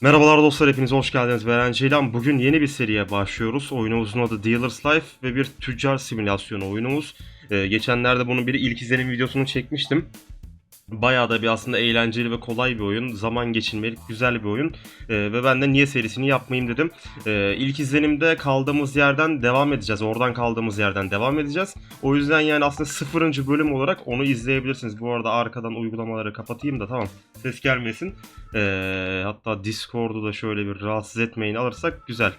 Merhabalar dostlar hepiniz hoş geldiniz. Ben Ceylan. Bugün yeni bir seriye başlıyoruz. Oyunumuzun adı Dealer's Life ve bir tüccar simülasyonu oyunumuz. Ee, geçenlerde bunun bir ilk izlenim videosunu çekmiştim. Bayağı da bir aslında eğlenceli ve kolay bir oyun. Zaman geçirmelik güzel bir oyun. Ee, ve ben de niye serisini yapmayayım dedim. Ee, ilk izlenimde kaldığımız yerden devam edeceğiz. Oradan kaldığımız yerden devam edeceğiz. O yüzden yani aslında sıfırıncı bölüm olarak onu izleyebilirsiniz. Bu arada arkadan uygulamaları kapatayım da tamam ses gelmesin. Ee, hatta Discord'u da şöyle bir rahatsız etmeyin alırsak güzel.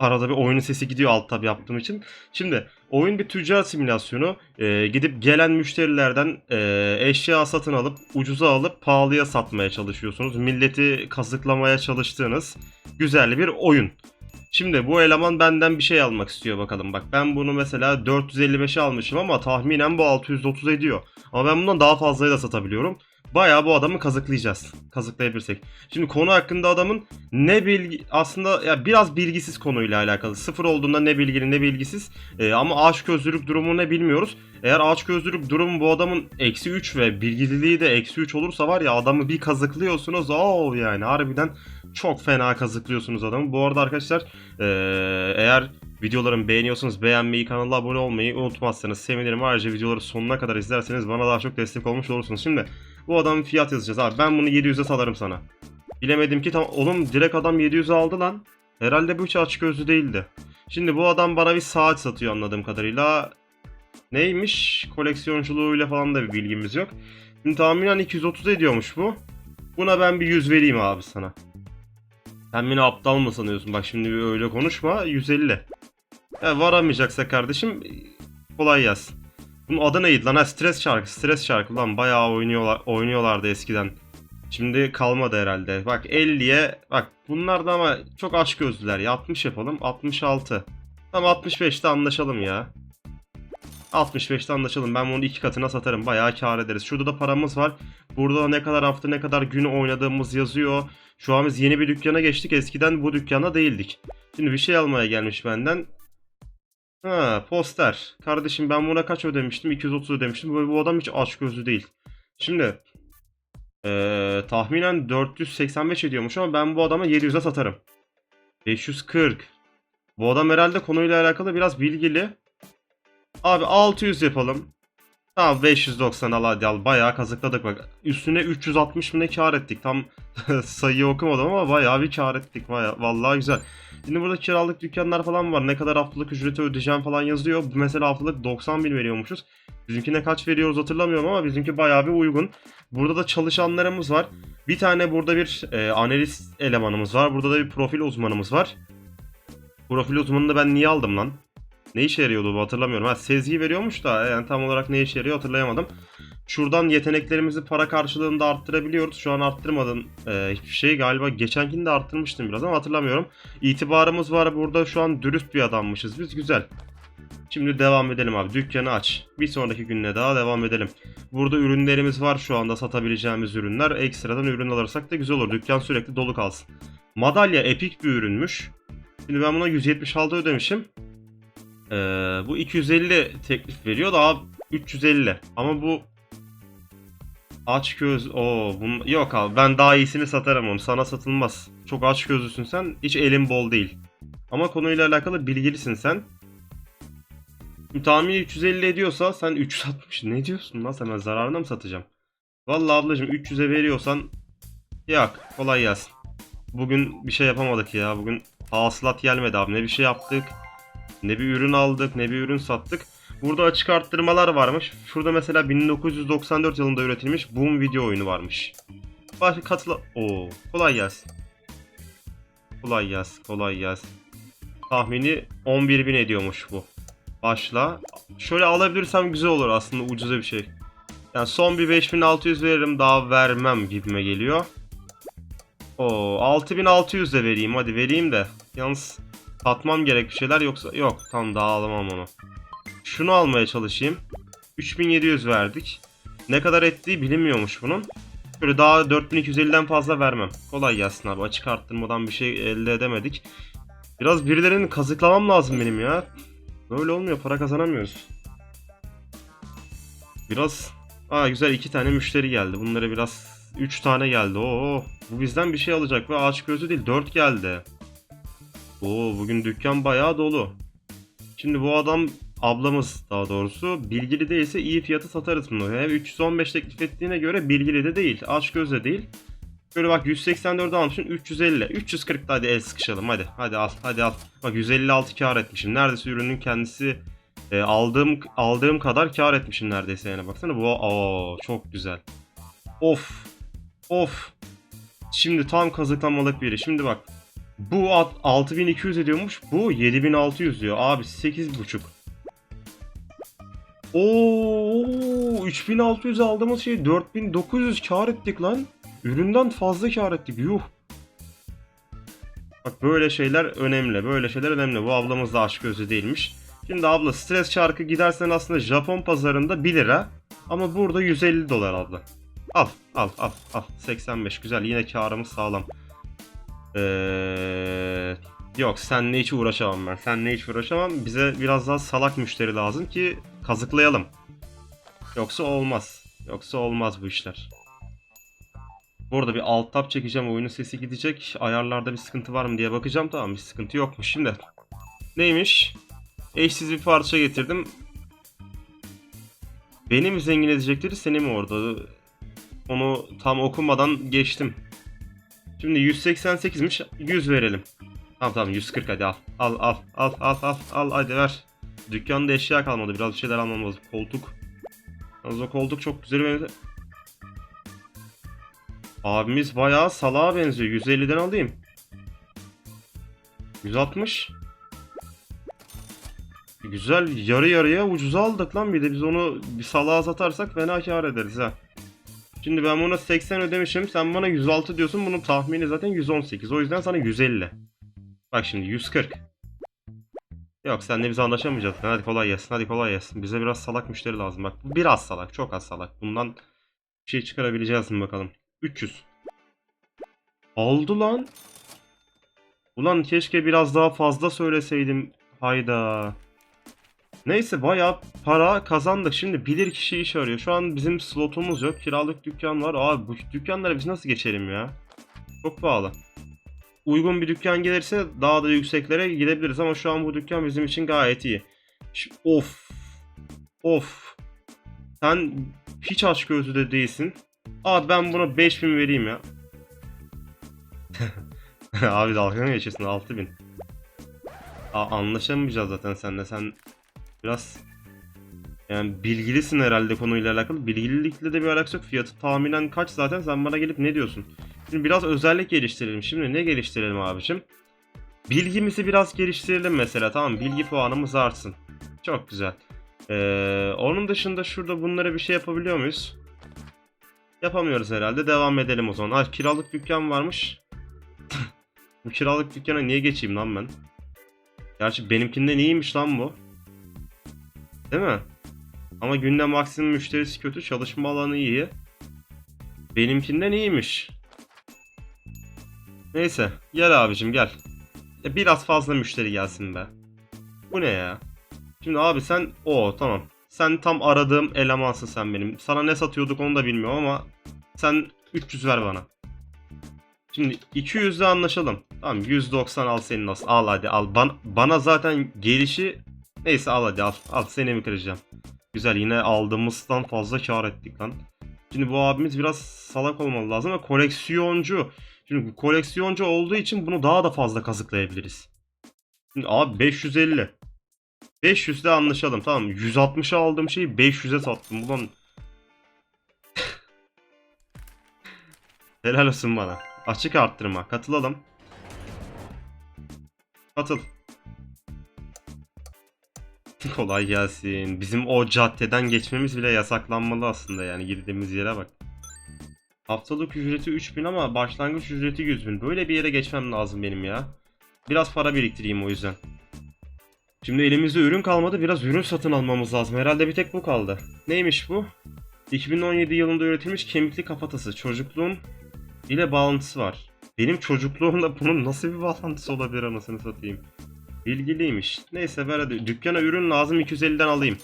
Arada bir oyunun sesi gidiyor alt tab yaptığım için. Şimdi oyun bir tüccar simülasyonu. Ee, gidip gelen müşterilerden e, eşya satın alıp ucuza alıp pahalıya satmaya çalışıyorsunuz. Milleti kazıklamaya çalıştığınız güzel bir oyun. Şimdi bu eleman benden bir şey almak istiyor bakalım. Bak ben bunu mesela 455'e almışım ama tahminen bu 630 ediyor. Ama ben bundan daha fazlayı da satabiliyorum. Bayağı bu adamı kazıklayacağız. Kazıklayabilirsek. Şimdi konu hakkında adamın ne bilgi aslında ya biraz bilgisiz konuyla alakalı. Sıfır olduğunda ne bilgili ne bilgisiz. Ee, ama ağaç gözlülük durumu ne bilmiyoruz. Eğer ağaç gözlülük durumu bu adamın eksi 3 ve bilgililiği de eksi 3 olursa var ya adamı bir kazıklıyorsunuz. Oo yani harbiden çok fena kazıklıyorsunuz adamı. Bu arada arkadaşlar ee, eğer videolarımı beğeniyorsanız beğenmeyi, kanala abone olmayı unutmazsanız sevinirim. Ayrıca videoları sonuna kadar izlerseniz bana daha çok destek olmuş olursunuz. Şimdi bu adamın fiyat yazacağız abi. Ben bunu 700'e salarım sana. Bilemedim ki tam oğlum direkt adam 700'e aldı lan. Herhalde bu hiç açık gözlü değildi. Şimdi bu adam bana bir saat satıyor anladığım kadarıyla. Neymiş? Koleksiyonculuğuyla falan da bir bilgimiz yok. Şimdi tahminen 230 ediyormuş bu. Buna ben bir 100 vereyim abi sana. Sen beni aptal mı sanıyorsun? Bak şimdi öyle konuşma. 150. Ya varamayacaksa kardeşim kolay yaz. Bunun adı neydi lan? Ha, stres şarkı. Stres şarkı lan. Bayağı oynuyorlar, oynuyorlardı eskiden. Şimdi kalmadı herhalde. Bak 50'ye bak bunlar da ama çok aç gözlüler ya. 60 yapalım. 66. Tamam 65'te anlaşalım ya. 65'te anlaşalım. Ben bunu iki katına satarım. Bayağı kar ederiz. Şurada da paramız var. Burada ne kadar hafta ne kadar gün oynadığımız yazıyor. Şu an biz yeni bir dükkana geçtik. Eskiden bu dükkana değildik. Şimdi bir şey almaya gelmiş benden. Ha poster. Kardeşim ben buna kaç ödemiştim? 230 ödemiştim. Bu, bu adam hiç aç gözlü değil. Şimdi ee, tahminen 485 ediyormuş ama ben bu adama 700'e satarım. 540. Bu adam herhalde konuyla alakalı biraz bilgili. Abi 600 yapalım. Tamam 590 al hadi al. Bayağı kazıkladık bak. Üstüne 360 mı ne kar ettik. Tam sayıyı okumadım ama bayağı bir kar ettik. Bayağı, vallahi güzel. Şimdi burada kiralık dükkanlar falan var. Ne kadar haftalık ücreti ödeyeceğim falan yazıyor. Mesela haftalık 90 bin veriyormuşuz. Bizimkine kaç veriyoruz hatırlamıyorum ama bizimki bayağı bir uygun. Burada da çalışanlarımız var. Bir tane burada bir e, analist elemanımız var. Burada da bir profil uzmanımız var. Profil uzmanını ben niye aldım lan? Ne işe yarıyordu bu hatırlamıyorum. Ha sezgi veriyormuş da yani tam olarak ne işe yarıyor hatırlayamadım. Şuradan yeteneklerimizi para karşılığında arttırabiliyoruz. Şu an arttırmadım e, hiçbir şey. Galiba geçenkini de arttırmıştım biraz ama hatırlamıyorum. İtibarımız var burada. Şu an dürüst bir adammışız biz. Güzel. Şimdi devam edelim abi. Dükkanı aç. Bir sonraki gününe daha devam edelim. Burada ürünlerimiz var şu anda satabileceğimiz ürünler. Ekstradan ürün alırsak da güzel olur. Dükkan sürekli dolu kalsın. Madalya epik bir ürünmüş. Şimdi ben buna 176 ödemişim. Ee, bu 250 teklif veriyor da abi 350. Ama bu aç göz o bunun yok abi ben daha iyisini satarım onu sana satılmaz. Çok aç gözlüsün sen hiç elin bol değil. Ama konuyla alakalı bilgilisin sen. Tahmini 350 ediyorsa sen 360 ne diyorsun lan sen zararına mı satacağım? Vallahi ablacım 300'e veriyorsan yak kolay gelsin. Bugün bir şey yapamadık ya bugün hasılat gelmedi abi ne bir şey yaptık ne bir ürün aldık ne bir ürün sattık. Burada açık arttırmalar varmış. Şurada mesela 1994 yılında üretilmiş Boom video oyunu varmış. Baş katıla... Oo, kolay gelsin. Kolay gelsin, kolay gelsin. Tahmini 11.000 ediyormuş bu. Başla. Şöyle alabilirsem güzel olur aslında ucuza bir şey. Yani son bir 5600 veririm daha vermem gibime geliyor. Oo 6600 de vereyim hadi vereyim de. Yalnız satmam gerek bir şeyler yoksa yok tam daha alamam onu. Şunu almaya çalışayım. 3700 verdik. Ne kadar ettiği bilinmiyormuş bunun. Böyle daha 4250'den fazla vermem. Kolay gelsin abi. Açık arttırmadan bir şey elde edemedik. Biraz birilerini kazıklamam lazım benim ya. Böyle olmuyor. Para kazanamıyoruz. Biraz... Aa güzel iki tane müşteri geldi. Bunları biraz 3 tane geldi. Oo, bu bizden bir şey alacak ve aç gözü değil 4 geldi. Oo, bugün dükkan bayağı dolu. Şimdi bu adam ablamız daha doğrusu bilgili değilse iyi fiyatı satarız bunu. Hem 315 teklif ettiğine göre bilgili de değil. Aç göz de değil. Şöyle bak 184 almışsın 350. 340 da hadi el sıkışalım hadi. Hadi al hadi al. Bak 156 kar etmişim. Neredeyse ürünün kendisi e, aldığım aldığım kadar kar etmişim neredeyse yani. Baksana bu aa çok güzel. Of. Of. Şimdi tam kazıklamalık biri. Şimdi bak. Bu at 6200 ediyormuş. Bu 7600 diyor. Abi 8.5. Oo 3600 aldığımız şey 4900 kar ettik lan. Üründen fazla kar ettik. Yuh. Bak böyle şeyler önemli. Böyle şeyler önemli. Bu ablamız da aşk gözü değilmiş. Şimdi abla stres çarkı gidersen aslında Japon pazarında 1 lira. Ama burada 150 dolar abla. Al al al al. 85 güzel yine karımız sağlam. Ee, yok senle hiç uğraşamam ben. Senle hiç uğraşamam. Bize biraz daha salak müşteri lazım ki kazıklayalım. Yoksa olmaz. Yoksa olmaz bu işler. Bu arada bir alt tab çekeceğim. Oyunun sesi gidecek. Ayarlarda bir sıkıntı var mı diye bakacağım. Tamam bir sıkıntı yokmuş. Şimdi neymiş? Eşsiz bir parça getirdim. Beni mi zengin edecekleri seni mi orada? Onu tam okumadan geçtim. Şimdi 188'miş. 100 verelim. Tamam tamam 140 hadi al. Al al al al al al hadi ver. Dükkanda eşya kalmadı. Biraz bir şeyler almam lazım. Koltuk. Yalnız o koltuk çok güzel benziyor. Abimiz bayağı salağa benziyor. 150'den alayım. 160. Güzel yarı yarıya ucuza aldık lan bir de biz onu bir salağa satarsak fena kar ederiz ha. Şimdi ben buna 80 ödemişim. Sen bana 106 diyorsun. Bunun tahmini zaten 118. O yüzden sana 150. Bak şimdi 140. Yok senle biz anlaşamayacağız. Hadi kolay gelsin. Hadi kolay gelsin. Bize biraz salak müşteri lazım. Bak biraz salak. Çok az salak. Bundan bir şey çıkarabileceğiz mi bakalım. 300. Oldu lan. Ulan keşke biraz daha fazla söyleseydim. Hayda. Neyse bayağı para kazandık. Şimdi bilir kişi iş arıyor. Şu an bizim slotumuz yok. Kiralık dükkan var. Abi bu dükkanlara biz nasıl geçelim ya? Çok pahalı. Uygun bir dükkan gelirse daha da yükseklere gidebiliriz ama şu an bu dükkan bizim için gayet iyi. Of. Of. Sen hiç aç gözlü de değilsin. Abi ben buna 5000 vereyim ya. Abi dalga mı geçiyorsun 6000? Aa, anlaşamayacağız zaten seninle. Sen biraz yani bilgilisin herhalde konuyla alakalı. Bilgililikle de bir alakası yok. Fiyatı tahminen kaç zaten sen bana gelip ne diyorsun? Şimdi biraz özellik geliştirelim. Şimdi ne geliştirelim abicim? Bilgimizi biraz geliştirelim mesela tamam? Bilgi puanımız artsın. Çok güzel. Ee, onun dışında şurada bunlara bir şey yapabiliyor muyuz? Yapamıyoruz herhalde. Devam edelim o zaman. Ha kiralık dükkan varmış. bu kiralık dükkana niye geçeyim lan ben? Gerçi benimkinden iyiymiş lan bu. Değil mi? Ama günde maksimum müşterisi kötü, çalışma alanı iyi. Benimkinden iyiymiş. Neyse, gel abicim gel. E, biraz fazla müşteri gelsin be. Bu ne ya? Şimdi abi sen o tamam. Sen tam aradığım elemansın sen benim. Sana ne satıyorduk onu da bilmiyorum ama sen 300 ver bana. Şimdi 200'de anlaşalım. Tamam 190 al senin olsun. Al hadi al. Ban- bana zaten gelişi neyse al hadi al. Al seni mi kıracağım. Güzel yine aldığımızdan fazla kar ettik lan. Şimdi bu abimiz biraz salak olmalı lazım ama koleksiyoncu. Şimdi koleksiyoncu olduğu için bunu daha da fazla kazıklayabiliriz. Şimdi abi 550. 500'de anlaşalım tamam mı? 160'a aldığım şeyi 500'e sattım. Ulan Helal olsun bana. Açık arttırma. Katılalım. Katıl. Kolay gelsin. Bizim o caddeden geçmemiz bile yasaklanmalı aslında yani girdiğimiz yere bak. Haftalık ücreti 3000 ama başlangıç ücreti 100.000. Böyle bir yere geçmem lazım benim ya. Biraz para biriktireyim o yüzden. Şimdi elimizde ürün kalmadı. Biraz ürün satın almamız lazım. Herhalde bir tek bu kaldı. Neymiş bu? 2017 yılında üretilmiş kemikli kafatası. Çocukluğun ile bağlantısı var. Benim çocukluğumla bunun nasıl bir bağlantısı olabilir anasını satayım. Bilgiliymiş. Neyse ver hadi. Dükkana ürün lazım 250'den alayım.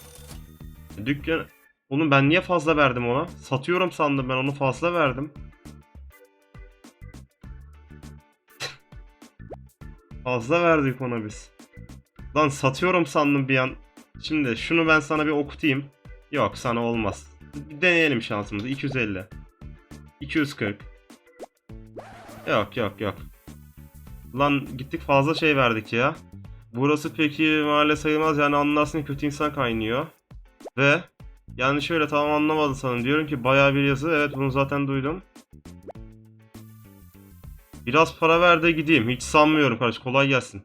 Dükkan... Oğlum ben niye fazla verdim ona? Satıyorum sandım ben onu fazla verdim. fazla verdik ona biz. Lan satıyorum sandım bir an. Şimdi şunu ben sana bir okutayım. Yok sana olmaz. Bir deneyelim şansımızı. 250. 240. Yok yok yok. Lan gittik fazla şey verdik ya. Burası peki mahalle sayılmaz yani anlarsın kötü insan kaynıyor. Ve yani şöyle tamam anlamadın sanırım. Diyorum ki bayağı bir yazı. Evet bunu zaten duydum. Biraz para ver de gideyim. Hiç sanmıyorum kardeş. Kolay gelsin.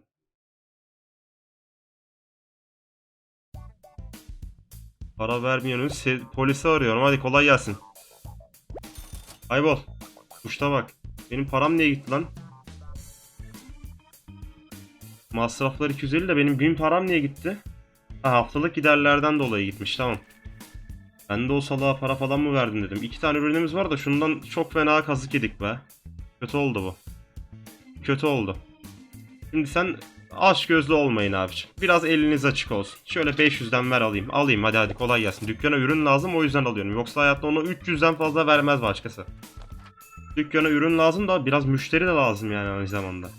Para vermiyorsunuz. Polisi arıyorum. Hadi kolay gelsin. Kaybol. Kuşta bak. Benim param niye gitti lan? Masraflar 250 de benim bin param niye gitti? Ha haftalık giderlerden dolayı gitmiş tamam. Ben de o salağa para falan mı verdim dedim. İki tane ürünümüz var da şundan çok fena kazık yedik be. Kötü oldu bu. Kötü oldu. Şimdi sen aç gözlü olmayın abiciğim. Biraz eliniz açık olsun. Şöyle 500'den ver alayım. Alayım hadi hadi kolay gelsin. Dükkana ürün lazım o yüzden alıyorum. Yoksa hayatta ona 300'den fazla vermez başkası. Dükkana ürün lazım da biraz müşteri de lazım yani aynı zamanda.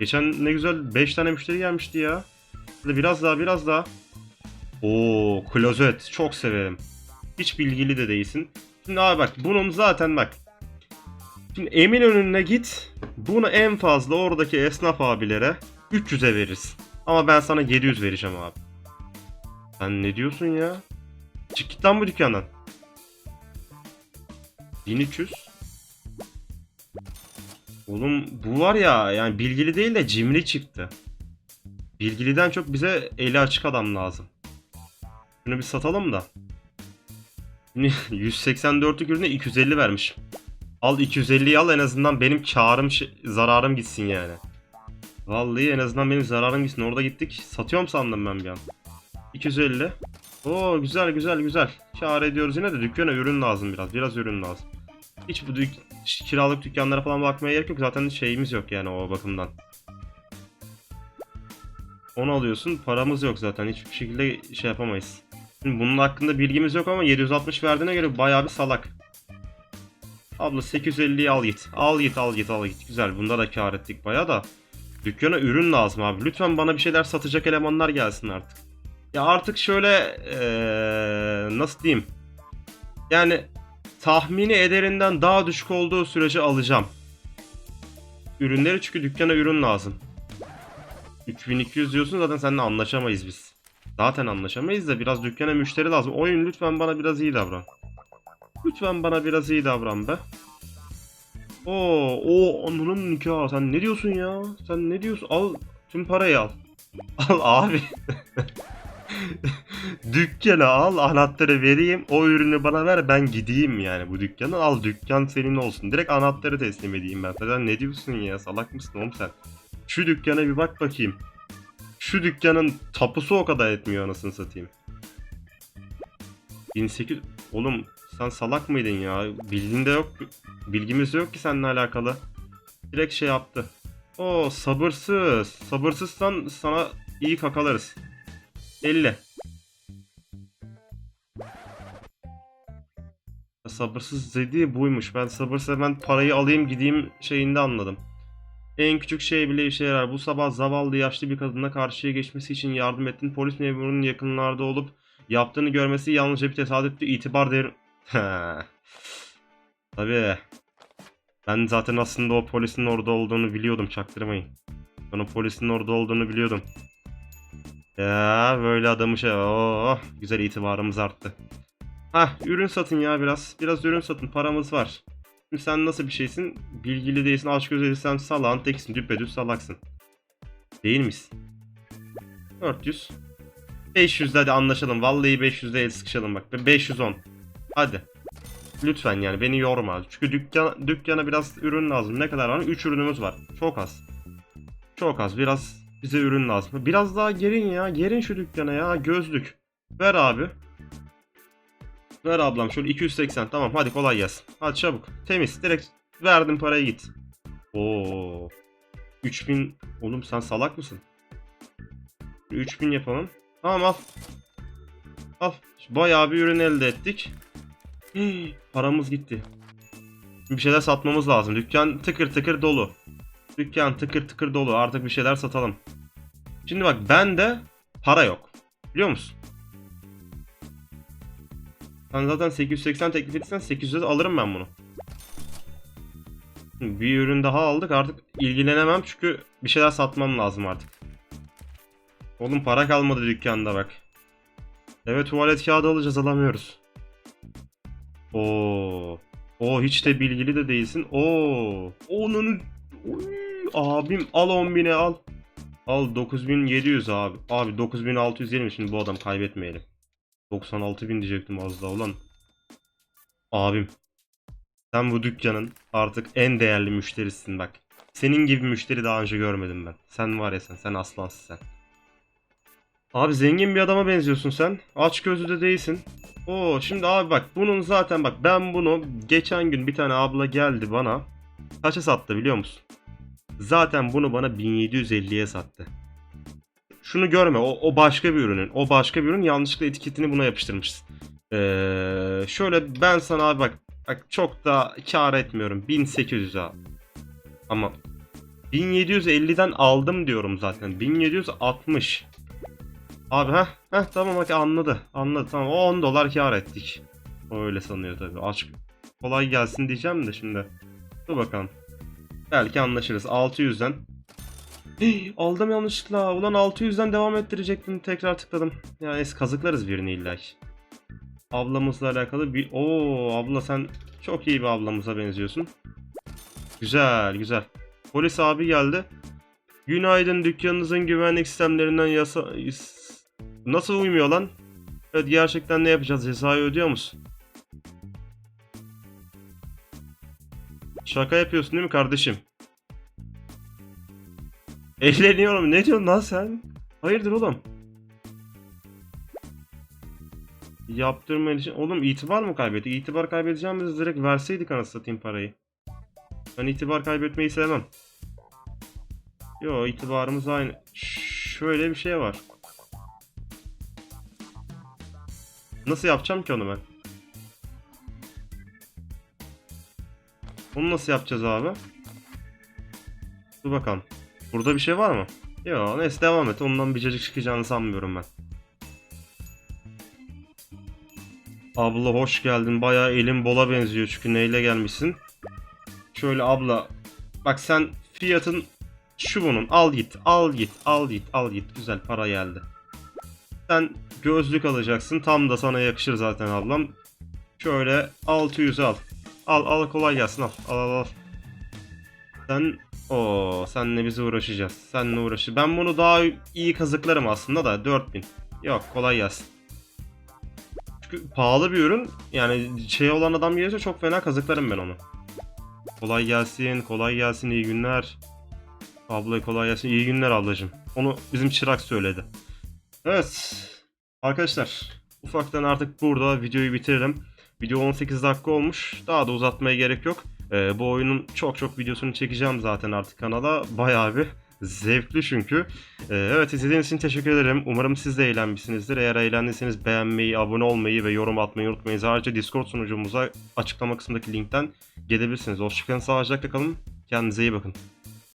Geçen ne güzel 5 tane müşteri gelmişti ya. Biraz daha biraz daha. Oo klozet çok severim. Hiç bilgili de değilsin. Şimdi abi bak bunun zaten bak. Şimdi emin önüne git. Bunu en fazla oradaki esnaf abilere 300'e veririz. Ama ben sana 700 vereceğim abi. Sen ne diyorsun ya? Çık git lan bu dükkandan. 1300. Oğlum bu var ya yani bilgili değil de cimri çıktı. Bilgiliden çok bize eli açık adam lazım. Şunu bir satalım da. Şimdi 184'lük ürüne 250 vermiş. Al 250'yi al en azından benim karım zararım gitsin yani. Vallahi en azından benim zararım gitsin. Orada gittik. Satıyorum sandım ben bir an. 250. Oo güzel güzel güzel. Kar ediyoruz yine de dükkana ürün lazım biraz. Biraz ürün lazım. Hiç bu dük kiralık dükkanlara falan bakmaya gerek yok. Zaten şeyimiz yok yani o bakımdan. Onu alıyorsun. Paramız yok zaten. Hiçbir şekilde şey yapamayız. Şimdi bunun hakkında bilgimiz yok ama 760 verdiğine göre bayağı bir salak. Abla 850'yi al git. Al git al git al git. Güzel bunda da kar ettik bayağı da. Dükkana ürün lazım abi. Lütfen bana bir şeyler satacak elemanlar gelsin artık. Ya artık şöyle eee, nasıl diyeyim? Yani tahmini ederinden daha düşük olduğu sürece alacağım. Ürünleri çünkü dükkana ürün lazım. 3200 diyorsun zaten seninle anlaşamayız biz. Zaten anlaşamayız da biraz dükkana müşteri lazım. Oyun lütfen bana biraz iyi davran. Lütfen bana biraz iyi davran be. Oo, o ananın nikahı. Sen ne diyorsun ya? Sen ne diyorsun? Al tüm parayı al. Al abi. Dükkana al, anahtarı vereyim. O ürünü bana ver ben gideyim yani bu dükkana. Al dükkan senin olsun. Direkt anahtarı teslim edeyim ben. Sen ne diyorsun ya? Salak mısın oğlum sen? Şu dükkana bir bak bakayım. Şu dükkanın tapusu o kadar etmiyor anasını satayım. 1800 oğlum sen salak mıydın ya? Bilginde yok. Bilgimiz yok ki seninle alakalı. Direkt şey yaptı. O sabırsız. Sabırsızsan sana iyi kakalarız. 50. Sabırsız dediği buymuş. Ben sabırsız hemen parayı alayım gideyim şeyinde anladım. En küçük şey bile işe yarar. Bu sabah zavallı yaşlı bir kadına karşıya geçmesi için yardım ettin. Polis memurunun yakınlarda olup yaptığını görmesi yalnızca bir tesadüftü. İtibar değer... Tabii. Ben zaten aslında o polisin orada olduğunu biliyordum. Çaktırmayın. Ben o polisin orada olduğunu biliyordum. Ya böyle adamı şey... Oh, güzel itibarımız arttı. Hah ürün satın ya biraz. Biraz ürün satın. Paramız var. Şimdi sen nasıl bir şeysin? Bilgili değilsin, aç göz değilsin, salağın teksin, düpedüz salaksın. Değil misin? 400. 500 hadi anlaşalım. Vallahi 500'de el sıkışalım bak. 510. Hadi. Lütfen yani beni yorma. Çünkü dükkan, dükkana biraz ürün lazım. Ne kadar var? 3 ürünümüz var. Çok az. Çok az. Biraz bize ürün lazım. Biraz daha gerin ya. Gerin şu dükkana ya. Gözlük. Ver abi. Ver ablam şöyle 280 tamam hadi kolay gelsin. Hadi çabuk. Temiz direkt verdim parayı git. Oo. 3000 oğlum sen salak mısın? 3000 yapalım. Tamam al. Al. Bayağı bir ürün elde ettik. Hii, paramız gitti. Bir şeyler satmamız lazım. Dükkan tıkır tıkır dolu. Dükkan tıkır tıkır dolu. Artık bir şeyler satalım. Şimdi bak bende para yok. Biliyor musun? Sen zaten 880 teklif etsen 800'e de alırım ben bunu. Bir ürün daha aldık artık ilgilenemem çünkü bir şeyler satmam lazım artık. Oğlum para kalmadı dükkanda bak. Evet tuvalet kağıdı alacağız alamıyoruz. Oo. O hiç de bilgili de değilsin. Oo. Onun abim al 10.000'e al. Al 9700 abi. Abi 9600 diyelim şimdi bu adam kaybetmeyelim. 96.000 diyecektim az daha ulan. Abim. Sen bu dükkanın artık en değerli müşterisin bak. Senin gibi müşteri daha önce görmedim ben. Sen var ya sen, sen aslansın sen. Abi zengin bir adama benziyorsun sen. Aç gözlü de değilsin. Oo şimdi abi bak bunun zaten bak ben bunu geçen gün bir tane abla geldi bana. Kaça sattı biliyor musun? Zaten bunu bana 1750'ye sattı. Şunu görme o, o başka bir ürünün. O başka bir ürün yanlışlıkla etiketini buna yapıştırmışsın. Ee, şöyle ben sana abi bak, bak çok da kar etmiyorum. 1800 abi. Ama 1750'den aldım diyorum zaten. 1760. Abi ha heh tamam bak anladı. Anladı tamam o 10 dolar kar ettik. O öyle sanıyor tabii. Aç kolay gelsin diyeceğim de şimdi. Dur bakalım. Belki anlaşırız. 600'den. Aldım yanlışlıkla. Ulan 600'den devam ettirecektim. Tekrar tıkladım. Ya neyse kazıklarız birini illa. Ablamızla alakalı bir... Oo abla sen çok iyi bir ablamıza benziyorsun. Güzel güzel. Polis abi geldi. Günaydın dükkanınızın güvenlik sistemlerinden yasa... Nasıl uymuyor lan? Evet gerçekten ne yapacağız? Cezayı ödüyor musun? Şaka yapıyorsun değil mi kardeşim? Eğleniyorum. Ne diyorsun lan sen? Hayırdır oğlum? Yaptırma için... Oğlum itibar mı kaybettik? İtibar kaybedeceğimizi direkt verseydik anasını satayım parayı. Ben itibar kaybetmeyi sevmem. Yo itibarımız aynı. Şöyle bir şey var. Nasıl yapacağım ki onu ben? Onu nasıl yapacağız abi? Dur bakalım. Burada bir şey var mı? Yok neyse devam et. Ondan bir cacık çıkacağını sanmıyorum ben. Abla hoş geldin. Bayağı elin bola benziyor çünkü neyle gelmişsin. Şöyle abla. Bak sen fiyatın şu bunun. Al git. Al git. Al git. Al git. Güzel para geldi. Sen gözlük alacaksın. Tam da sana yakışır zaten ablam. Şöyle 600 al. Al al kolay gelsin al. Al al al. Sen o senle bize uğraşacağız. Seninle uğraşı. Ben bunu daha iyi kazıklarım aslında da 4000. Yok kolay gelsin. Çünkü pahalı bir ürün. Yani şey olan adam gelirse çok fena kazıklarım ben onu. Kolay gelsin, kolay gelsin, iyi günler. Abla kolay gelsin, iyi günler ablacığım. Onu bizim çırak söyledi. Evet. Arkadaşlar ufaktan artık burada videoyu bitirelim. Video 18 dakika olmuş. Daha da uzatmaya gerek yok. Ee, bu oyunun çok çok videosunu çekeceğim zaten artık kanala. Bayağı bir zevkli çünkü. Ee, evet izlediğiniz için teşekkür ederim. Umarım siz de eğlenmişsinizdir. Eğer eğlendiyseniz beğenmeyi, abone olmayı ve yorum atmayı unutmayın. Ayrıca Discord sunucumuza açıklama kısmındaki linkten gelebilirsiniz. Hoşçakalın, sağlıcakla kalın. Kendinize iyi bakın.